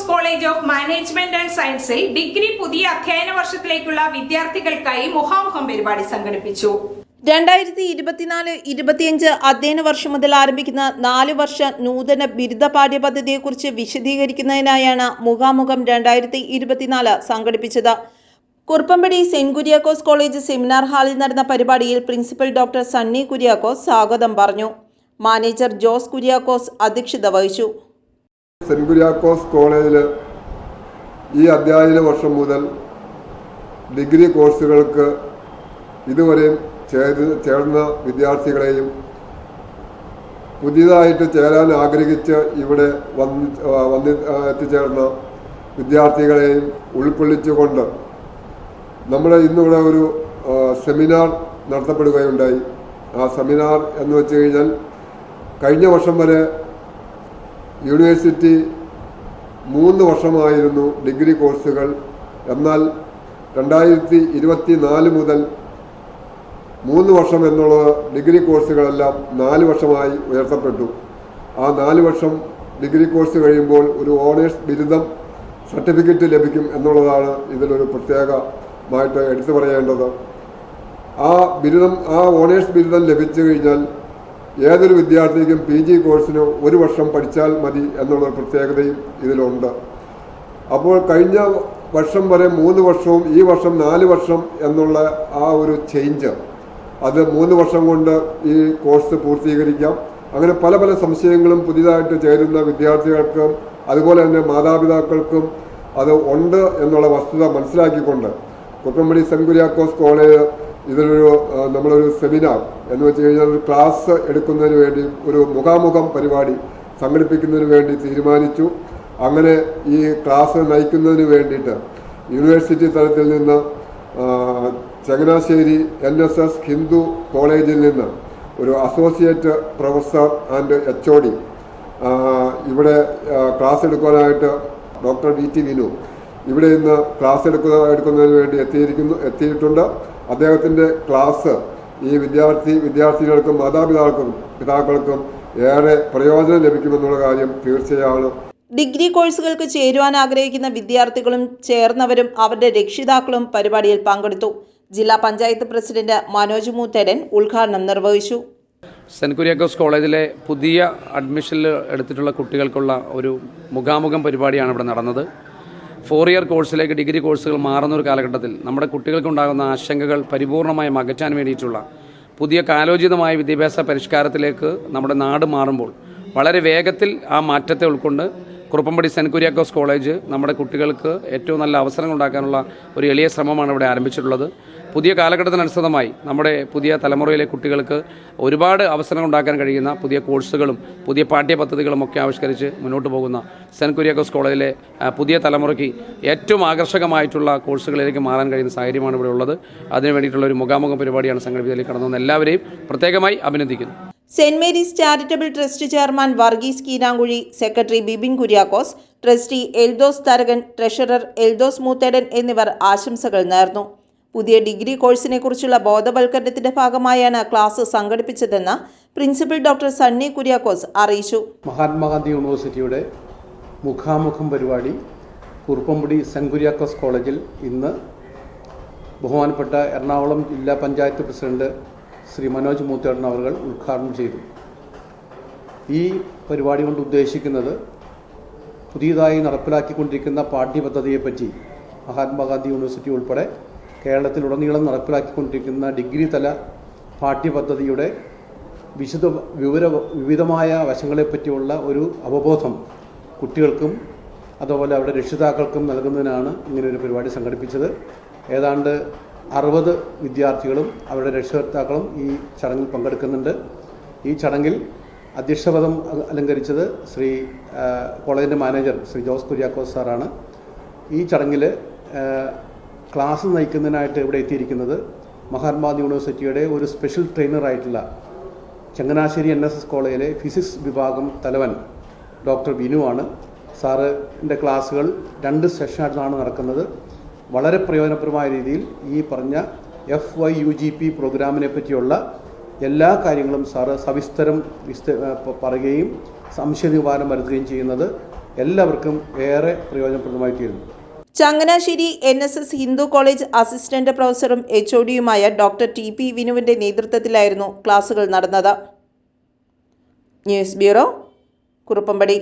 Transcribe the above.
Kuriakose college of management and സയൻസിൽ degree പുതിയ അധ്യയന വർഷത്തിലേക്കുള്ള വിദ്യാർത്ഥികൾക്കായി മുഖാമുഖം പരിപാടി സംഘടിപ്പിച്ചു. രണ്ടായിരത്തി ഇരുപത്തിനാല് ഇരുപത്തിയഞ്ച് അധ്യയന വർഷം മുതൽ ആരംഭിക്കുന്ന നാല് വർഷ നൂതന ബിരുദ പാഠ്യപദ്ധതിയെക്കുറിച്ച് വിശദീകരിക്കുന്നതിനായാണ് മുഖാമുഖം രണ്ടായിരത്തി ഇരുപത്തിനാല് സംഘടിപ്പിച്ചത്. Kuruppampady saint Kuriakose college seminar ഹാളിൽ നടന്ന പരിപാടിയിൽ പ്രിൻസിപ്പൽ ഡോക്ടർ സണ്ണി കുര്യാക്കോസ് സ്വാഗതം പറഞ്ഞു. മാനേജർ ജോസ് കുര്യാക്കോസ് അധ്യക്ഷത വഹിച്ചു. സെന്റ് കുര്യാക്കോസ് കോളേജിൽ ഈ അധ്യയന വർഷം മുതൽ ഡിഗ്രി കോഴ്സുകൾക്ക് ഇതുവരെയും ചേര് ചേർന്ന വിദ്യാർത്ഥികളെയും പുതിയതായിട്ട് ചേരാൻ ആഗ്രഹിച്ച് ഇവിടെ വന്ന് വന്ന് എത്തിച്ചേർന്ന വിദ്യാർത്ഥികളെയും ഉൾക്കൊള്ളിച്ചുകൊണ്ട് നമ്മുടെ ഇന്നിവിടെ ഒരു സെമിനാർ നടത്തപ്പെടുകയുണ്ടായി. ആ സെമിനാർ എന്ന് വെച്ച് കഴിഞ്ഞാൽ കഴിഞ്ഞ വർഷം വരെ യൂണിവേഴ്സിറ്റി മൂന്ന് വർഷമായിരുന്നു ഡിഗ്രി കോഴ്സുകൾ. എന്നാൽ രണ്ടായിരത്തി ഇരുപത്തി നാല് മുതൽ മൂന്ന് വർഷം എന്നുള്ള ഡിഗ്രി കോഴ്സുകളെല്ലാം നാല് വർഷമായി ഉയർത്തപ്പെട്ടു. ആ നാല് വർഷം ഡിഗ്രി കോഴ്സ് കഴിയുമ്പോൾ ഒരു ഓണേഴ്സ് ബിരുദം സർട്ടിഫിക്കറ്റ് ലഭിക്കും എന്നുള്ളതാണ് ഇതിലൊരു പ്രത്യേകമായിട്ട് എടുത്തു പറയേണ്ടത്. ആ ബിരുദം ആ ഓണേഴ്സ് ബിരുദം ലഭിച്ചു കഴിഞ്ഞാൽ ഏതൊരു വിദ്യാർത്ഥിക്കും പി ജി കോഴ്സിന് ഒരു വർഷം പഠിച്ചാൽ മതി എന്നുള്ള പ്രത്യേകതയും ഇതിലുണ്ട്. അപ്പോൾ കഴിഞ്ഞ വർഷം വരെ മൂന്ന് വർഷവും ഈ വർഷം നാല് വർഷം എന്നുള്ള ആ ഒരു ചേഞ്ച് അത് മൂന്ന് വർഷം കൊണ്ട് ഈ കോഴ്സ് പൂർത്തീകരിക്കാം. അങ്ങനെ പല പല സംശയങ്ങളും പുതിയതായിട്ട് ചേരുന്ന വിദ്യാർത്ഥികൾക്കും അതുപോലെ തന്നെ മാതാപിതാക്കൾക്കും അത് ഉണ്ട് എന്നുള്ള വസ്തുത മനസ്സിലാക്കിക്കൊണ്ട് കുട്ടമ്പടി സെൻകുര്യാക്കോസ് കോളേജ് ഇതിലൊരു ആ, നമ്മളൊരു സെമിനാർ എന്ന് വെച്ച് കഴിഞ്ഞാൽ ഒരു ക്ലാസ് എടുക്കുന്നതിന് വേണ്ടി ഒരു മുഖാമുഖം പരിപാടി സംഘടിപ്പിക്കുന്നതിന് വേണ്ടി തീരുമാനിച്ചു. അങ്ങനെ ഈ ക്ലാസ് നയിക്കുന്നതിന് വേണ്ടിയിട്ട് യൂണിവേഴ്സിറ്റി തലത്തിൽ നിന്ന് Changanassery N S S Hindu കോളേജിൽ നിന്ന് ഒരു associate professor and H O D ഇവിടെ ക്ലാസ് എടുക്കാനായിട്ട് ഡോക്ടർ വി ടി വിനു ഇവിടെ ഇന്ന് ക്ലാസ് എടുക്കുക എടുക്കുന്നതിന് വേണ്ടി എത്തിയിരിക്കുന്നു എത്തിയിട്ടുണ്ട്. അദ്ദേഹത്തിന്റെ ക്ലാസ് ഈ വിദ്യാർത്ഥി വിദ്യാർത്ഥികൾക്കും മാതാപിതാക്കൾക്കും പിതാക്കൾക്കും ഏറെ പ്രയോജനം ലഭിക്കുമെന്നുള്ള കാര്യം തീർച്ചയാണ് ഡിഗ്രി കോഴ്സുകൾക്ക് ചേരുവാൻ ആഗ്രഹിക്കുന്ന വിദ്യാർത്ഥികളും ചേർന്നവരും അവരുടെ രക്ഷിതാക്കളും പരിപാടിയിൽ പങ്കെടുത്തു. ജില്ലാ പഞ്ചായത്ത് പ്രസിഡന്റ് മനോജ് മൂത്തരൻ ഉദ്ഘാടനം നിർവഹിച്ചു. സെന്റ് കുര്യാക്കോസ് കോളേജിലെ പുതിയ അഡ്മിഷനിൽ എടുത്തിട്ടുള്ള കുട്ടികൾക്കുള്ള ഒരു മുഖാമുഖം പരിപാടിയാണ് ഇവിടെ നടന്നത്. ഫോർ ഇയർ കോഴ്സിലേക്ക് ഡിഗ്രി കോഴ്സുകൾ മാറുന്ന ഒരു കാലഘട്ടത്തിൽ നമ്മുടെ കുട്ടികൾക്കുണ്ടാകുന്ന ആശങ്കകൾ പരിപൂർണമായും അകറ്റാൻ വേണ്ടിയിട്ടുള്ള പുതിയ കാലോചിതമായ വിദ്യാഭ്യാസ പരിഷ്കാരത്തിലേക്ക് നമ്മുടെ നാട് മാറുമ്പോൾ വളരെ വേഗത്തിൽ ആ മാറ്റത്തെ ഉൾക്കൊണ്ട് കുറുപ്പമ്പടി സെന്റ് കുര്യാക്കോസ് കോളേജ് നമ്മുടെ കുട്ടികൾക്ക് ഏറ്റവും നല്ല അവസരങ്ങൾ ഉണ്ടാക്കാനുള്ള ഒരു എളിയ ശ്രമമാണ് ഇവിടെ ആരംഭിച്ചിട്ടുള്ളത്. പുതിയ കാലഘട്ടത്തിനനുസൃതമായി നമ്മുടെ പുതിയ തലമുറയിലെ കുട്ടികൾക്ക് ഒരുപാട് അവസരങ്ങൾ ഉണ്ടാക്കാൻ കഴിയുന്ന പുതിയ കോഴ്സുകളും പുതിയ പാഠ്യപദ്ധതികളും ഒക്കെ ആവിഷ്കരിച്ച് മുന്നോട്ട് പോകുന്ന സെന്റ് കുര്യാക്കോസ് കോളേജിലെ പുതിയ തലമുറയ്ക്ക് ഏറ്റവും ആകർഷകമായിട്ടുള്ള കോഴ്സുകളിലേക്ക് മാറാൻ കഴിയുന്ന സാഹചര്യമാണ് ഇവിടെ ഉള്ളത്. അതിനു വേണ്ടിയിട്ടുള്ള ഒരു മുഖാമുഖം പരിപാടിയാണ് സംഘടിപ്പിച്ചതിൽ കടന്നു വന്ന എല്ലാവരെയും പ്രത്യേകമായി അഭിനന്ദിക്കുന്നു. Saint Mary's charitable trust chairman Varghese Keenankuzhi secretary Bibin Kuriakose trustee Eldhose Tharakan treasurer Eldhose Moothedan എന്നിവർ ആശംസകൾ നേർന്നു. പുതിയ ഡിഗ്രി കോഴ്സിനെ കുറിച്ചുള്ള ബോധവൽക്കരണത്തിന്റെ ഭാഗമായാണ് ക്ലാസ് സംഘടിപ്പിച്ചതെന്ന് പ്രിൻസിപ്പൽ ഡോക്ടർ സണ്ണി കുര്യാക്കോസ് അറിയിച്ചു. മഹാത്മാഗാന്ധി യൂണിവേഴ്സിറ്റിയുടെ മുഖാമുഖം പരിപാടി കുറുപ്പംപുടി സെന്റ് കുര്യാക്കോസ് കോളേജിൽ ഇന്ന് ബഹുമാനപ്പെട്ട എറണാകുളം ജില്ലാ പഞ്ചായത്ത് പ്രസിഡന്റ് ശ്രീ മനോജ് മൂത്തേടൻ അവർ ഉദ്ഘാടനം ചെയ്തു. ഈ പരിപാടി കൊണ്ട് ഉദ്ദേശിക്കുന്നത് പുതിയതായി നടപ്പിലാക്കിക്കൊണ്ടിരിക്കുന്ന പാഠ്യപദ്ധതിയെപ്പറ്റി മഹാത്മാഗാന്ധി യൂണിവേഴ്സിറ്റി ഉൾപ്പെടെ കേരളത്തിലുടനീളം നടപ്പിലാക്കിക്കൊണ്ടിരിക്കുന്ന ഡിഗ്രി തല പാഠ്യപദ്ധതിയുടെ വിശദ വിവര വിവിധമായ വശങ്ങളെപ്പറ്റിയുള്ള ഒരു അവബോധം കുട്ടികൾക്കും അതുപോലെ അവരുടെ രക്ഷിതാക്കൾക്കും നൽകുന്നതിനാണ് ഇങ്ങനെ ഒരു പരിപാടി സംഘടിപ്പിച്ചത്. ഏതാണ്ട് അറുപത് വിദ്യാർത്ഥികളും അവരുടെ രക്ഷകർത്താക്കളും ഈ ചടങ്ങിൽ പങ്കെടുക്കുന്നുണ്ട്. ഈ ചടങ്ങിൽ അധ്യക്ഷപദം അലങ്കരിച്ചത് ശ്രീ കോളേജിന്റെ മാനേജർ ശ്രീ ജോസ് കുര്യാക്കോസ് സാറാണ്. ഈ ചടങ്ങിൽ ക്ലാസ് നയിക്കുന്നതിനായിട്ട് ഇവിടെ എത്തിയിരിക്കുന്നത് മഹാത്മാ യൂണിവേഴ്സിറ്റിയുടെ ഒരു സ്പെഷ്യൽ ട്രെയിനറായിട്ടുള്ള ചങ്ങനാശ്ശേരി എൻ എസ് എസ് കോളേജിലെ ഫിസിക്സ് വിഭാഗം തലവൻ ഡോക്ടർ ബിനുവാണ് സാറിന്റെ ക്ലാസ്സുകൾ രണ്ട് സെഷനായിട്ടാണ് നടക്കുന്നത്. വളരെ പ്രയോജനപ്രമായ രീതിയിൽ ഈ പറഞ്ഞ F Y U G P പ്രോഗ്രാമിനെ പറ്റിയുള്ള എല്ലാ കാര്യങ്ങളും സാറ് സവിസ്തരം വിസ്ത പറയുകയും സംശയ നിവാരണം വരുത്തുകയും ചെയ്യുന്നത് എല്ലാവർക്കും ഏറെ പ്രയോജനപ്രദമായി തീരുന്നു Changanassery N S S Hindu college assistant പ്രൊഫസറും H O ഡിയുമായ ഡോക്ടർ ടി പി വിനുവിന്റെ നേതൃത്വത്തിലായിരുന്നു ക്ലാസുകൾ നടന്നത്. News bureau Kuruppampady.